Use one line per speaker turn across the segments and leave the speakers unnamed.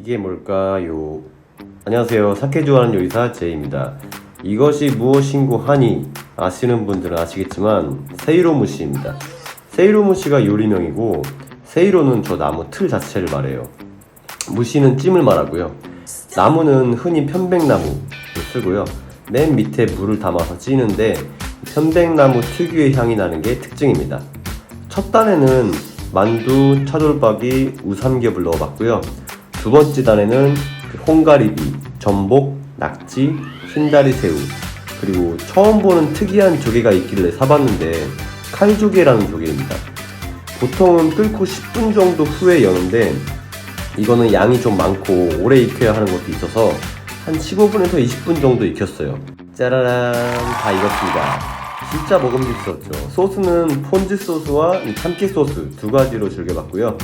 이게 뭘까요? 안녕하세요. 사케 좋아하는 요리사 제이입니다. 이것이 무엇인고 하니 아시는 분들은 아시겠지만 세이로무시입니다. 세이로무시가 요리명이고 세이로는 저 나무 틀 자체를 말해요. 무시는 찜을 말하고요. 나무는 흔히 편백나무를 쓰고요. 맨 밑에 물을 담아서 찌는데 편백나무 특유의 향이 나는 게 특징입니다. 첫 단에는 만두, 차돌박이, 우삼겹을 넣어봤고요. 두 번째 단에는 그 홍가리비, 전복, 낙지, 흰다리 새우 그리고 처음 보는 특이한 조개가 있길래 사봤는데 칼조개라는 조개입니다. 보통은 끓고 10분 정도 후에 여는데 이거는 양이 좀 많고 오래 익혀야 하는 것도 있어서 한 15분에서 20분 정도 익혔어요. 짜라란 다 익었습니다. 진짜 먹음직스럽죠. 소스는 폰즈 소스와 이 참깨 소스 두 가지로 즐겨봤고요.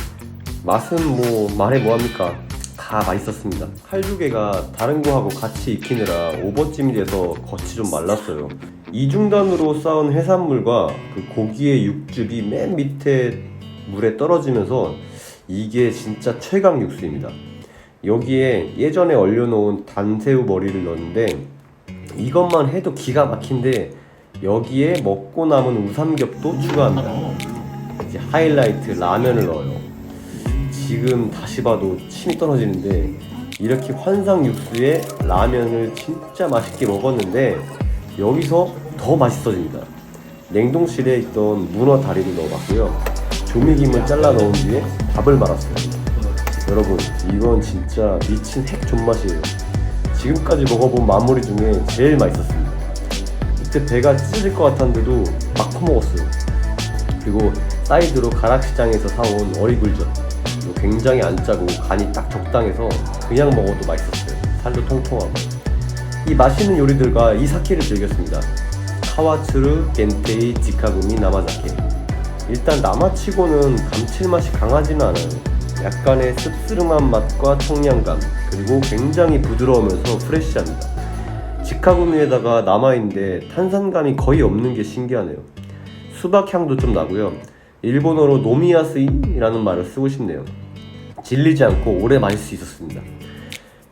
맛은 뭐 말해 뭐합니까? 다 맛있었습니다. 칼조개가 다른 거하고 같이 익히느라 오버찜이 돼서 겉이 좀 말랐어요. 이중단으로 쌓은 해산물과 그 고기의 육즙이 맨 밑에 물에 떨어지면서 이게 진짜 최강 육수입니다. 여기에 예전에 얼려놓은 단새우 머리를 넣었는데 이것만 해도 기가 막힌데 여기에 먹고 남은 우삼겹도 추가합니다. 이제 하이라이트 라면을 넣어요. 지금 다시 봐도 침이 떨어지는데 이렇게 환상 육수에 라면을 진짜 맛있게 먹었는데 여기서 더 맛있어집니다. 냉동실에 있던 문어 다리를 넣어봤고요. 조미김을 잘라 넣은 뒤에 밥을 말았어요. 여러분 이건 진짜 미친 핵 존맛이에요. 지금까지 먹어본 마무리 중에 제일 맛있었습니다. 이때 배가 찢어질 것 같았는데도 막 퍼먹었어요. 그리고 사이드로 가락시장에서 사온 어리굴젓 굉장히 안 짜고 간이 딱 적당해서 그냥 먹어도 맛있었어요. 살도 통통하고. 이 맛있는 요리들과 이 사케를 즐겼습니다. 카와츠르, 겐테이, 지카구미, 나마자케 일단 나마치고는 감칠맛이 강하지는 않아요. 약간의 씁쓸한 맛과 청량감 그리고 굉장히 부드러우면서 프레쉬합니다. 지카구미에다가 남아있는데 탄산감이 거의 없는 게 신기하네요. 수박 향도 좀 나고요. 일본어로 노미야스이라는 말을 쓰고 싶네요. 질리지 않고 오래 마실 수 있었습니다.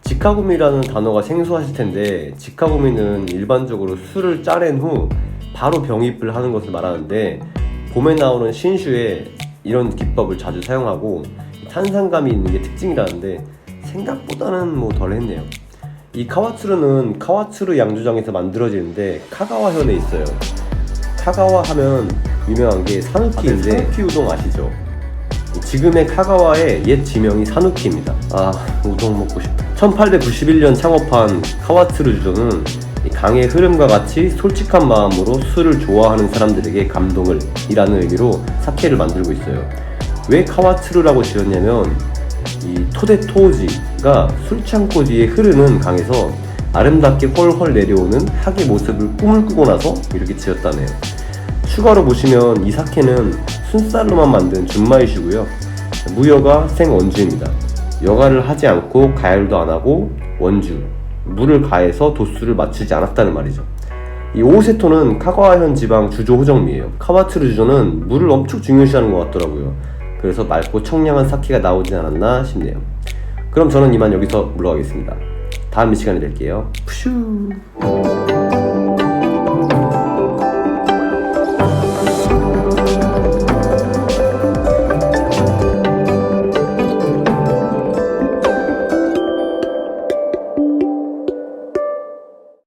지카구미라는 단어가 생소하실 텐데 지카구미는 일반적으로 술을 짜낸 후 바로 병입을 하는 것을 말하는데 봄에 나오는 신슈에 이런 기법을 자주 사용하고 탄산감이 있는 게 특징이라는데 생각보다는 뭐 덜했네요. 이 카와츠르는 카와츠르 양조장에서 만들어지는데 카가와현에 있어요. 카가와 하면 유명한 게 사누키인데 사누키 우동 아시죠? 지금의 카가와의 옛 지명이 사누키입니다. 아 우동 먹고 싶다. 1891년 창업한 이 강의 흐름과 같이 솔직한 마음으로 술을 좋아하는 사람들에게 감동을 이라는 의미로 사케를 만들고 있어요. 왜 카와츠르라고 지었냐면 이 토데토지가 술창고 뒤에 흐르는 강에서 아름답게 헐헐 내려오는 학의 모습을 꿈을 꾸고 나서 이렇게 지었다네요. 추가로 보시면 이 사케는 순쌀로만 만든 준마이시고요. 무여가 생원주입니다. 여가를 하지 않고 가열도 안 하고 원주, 물을 가해서 도수를 맞추지 않았다는 말이죠. 이 오세토는 카가와현 지방 주조 호정미예요. 카와츠르 주조는 물을 엄청 중요시하는 것 같더라고요. 그래서 맑고 청량한 사케가 나오지 않았나 싶네요. 그럼 저는 이만 여기서 물러가겠습니다. 다음 이 시간에 뵐게요. 푸슈.